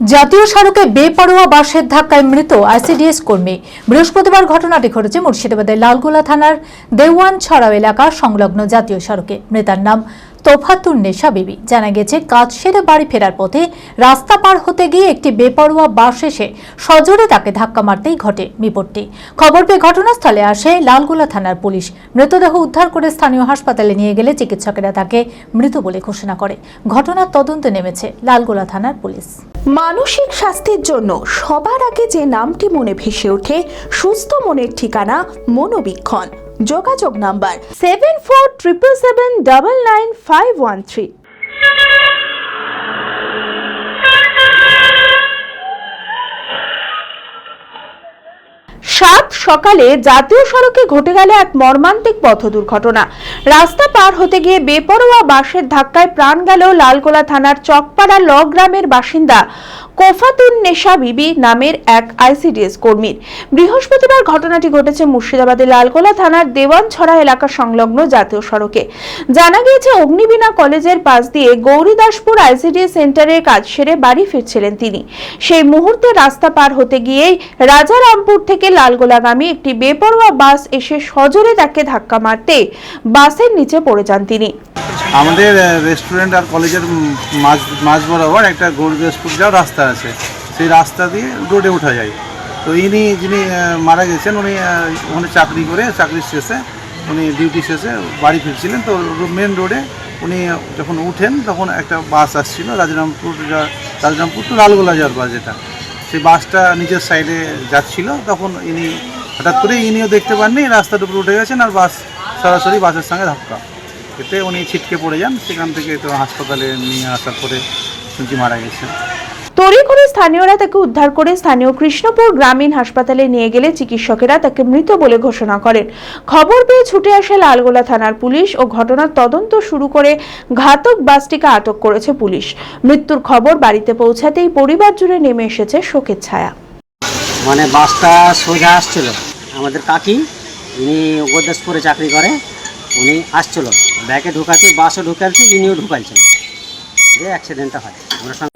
জাতীয় সড়কে বেপরোয়া বাসের ধাক্কায় মৃত আইসিডিএস কর্মী। বৃহস্পতিবার ঘটনাটি ঘটেছে মুর্শিদাবাদের লালগোলা থানার দেওয়ান ছড়াও এলাকা সংলগ্ন জাতীয় সড়কে। মৃতার নাম তোফাতুন নেশা বিবি। জানা গেছে, কাজ সেরে বাড়ি ফেরার পথে রাস্তা পার হতে গিয়ে একটি বেপরোয়া বাস এসে সজোরে তাকে ধাক্কা মারতেই ঘটে বিপত্তি। খবর পেয়ে ঘটনাস্থলে আসে লালগোলা থানার পুলিশ। মৃতদেহ উদ্ধার করে স্থানীয় হাসপাতালে নিয়ে গেলে চিকিৎসকেরা তাকে মৃত বলে ঘোষণা করে। ঘটনার তদন্তে নেমেছে লালগোলা থানার পুলিশ। মানসিক স্বাস্থ্যের জন্য সবার আগে যে নামটি মনে ভেসে ওঠে, সুস্থ মনের ঠিকানা মনোবীক্ষণ। যোগাযোগ number seven four triple seven double nine five one three. সাত সকালে জাতীয় সড়কে ঘটে গেল এক মর্মান্তিক পথ দুর্ঘটনা। রাস্তা পার হতে গিয়ে বেপরোয়া বাসের ধাক্কায় প্রাণ গেল লালগোলা থানার চকপাড়া ল গ্রামের বাসিন্দা কোফাতুন নেশা বিবি নামের এক আইসিডিএস কর্মীর। বৃহস্পতিবার ঘটনাটি ঘটেছে মুর্শিদাবাদের লালগোলা থানার দেওয়ানছড়া এলাকা সংলগ্ন জাতীয় সড়কে। জানা গিয়েছে, অগ্নিবীণা কলেজের পাশ দিয়ে গৌরীদাসপুর আইসিডিএস সেন্টারে কাজ সেরে বাড়ি ফিরছিলেন তিনি। সেই মুহূর্তে রাস্তা পার হতে গিয়েই রাজারামপুর থেকে লালগোলাগামী একটি বেপরোয়া বাস এসে সজোরে তাকে ধাক্কা মারতে বাসের নিচে পড়ে যান তিনি। আমাদের রেস্টুরেন্ট আর কলেজের মাঝ মাঝ বরাবর একটা গৌরদেশপুর যাওয়ার রাস্তা আছে, সেই রাস্তা দিয়ে রোডে ওঠা যায়। তো ইনি, যিনি মারা গেছেন, উনি ওখানে চাকরি করে চাকরির শেষে উনি ডিউটি শেষে বাড়ি ফিরছিলেন। তো মেন রোডে উনি যখন উঠেন, তখন একটা বাস আসছিল, রাজরামপুর রাজরামপুর তো লালগোলা যাওয়ার বাস যেটা। সেই বাসটা নিজের সাইডে যাচ্ছিল, তখন ইনি, হঠাৎ করে ইনিও দেখতে পাননি, রাস্তার উপরে উঠে গেছেন আর বাস সরাসরি বাসের সঙ্গে ধাক্কা। এতে উনি ছিটকে পড়ে যান সেখান থেকে তো হাসপাতালে নিয়ে আসার পরে শুনছি মারা গেছেন। তড়ি করে স্থানীয়রা তাকে উদ্ধার করে স্থানীয় কৃষ্ণপুর গ্রামীণ হাসপাতালে নিয়ে গেলে চিকিৎসকেরা তাকে মৃত বলে ঘোষণা করেন। খবর পেয়ে ছুটে আসে লালগোলা থানার পুলিশ ও ঘটনার তদন্ত শুরু করে ঘাতক বাসটিকে আটক করেছে পুলিশ। মৃত্যুর খবর বাড়িতে পৌঁছাতেই পরিবার জুড়ে নেমে এসেছে শোকের ছায়া। মানে বাসটা সোজা আসছিল। আমাদের কাকি উনি উপদেশপুরে চাকরি করে উনি আসছিল। ব্যাগে ঢুকাচ্ছি বাসে ঢুকালছে ইনিও ঢুকাইছেন। যে অ্যাক্সিডেন্টটা হয়। আমরা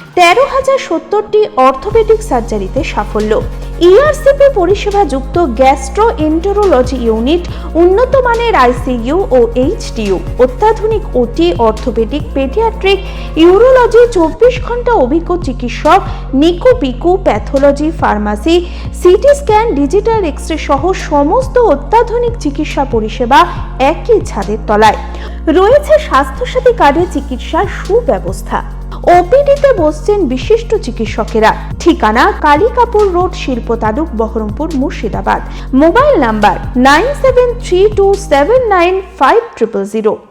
তেরো হাজার সত্তরটি অর্থোপেডিক সার্জারিতে সাফল্য। ইআরসিপি পরিষেবা যুক্ত গ্যাস্ট্রো এন্টোরোলজি ইউনিট উন্নত মানের আইসিইউ ও এইচডিউ অত্যাধুনিক ওটি অর্থোপেডিক পেডিয়াট্রিক, ইউরোলজি চব্বিশ ঘণ্টা অভিজ্ঞ চিকিৎসক NICU PICU pathology pharmacy, CT scan, digital X সহ সমস্ত অত্যাধুনিক চিকিৎসা পরিষেবা একই ছাদের তলায়। রয়েছে স্বাস্থ্যসাথী কার্ডে চিকিৎসার সুব্যবস্থা। ওপিডিতে বসছেন বিশিষ্ট চিকিৎসকেরা। ঠিকানা কালিকাপুর রোড, শিল্প তালুক, Baharampur, Murshidabad. Mobile number nine seven three two seven nine five triple zero.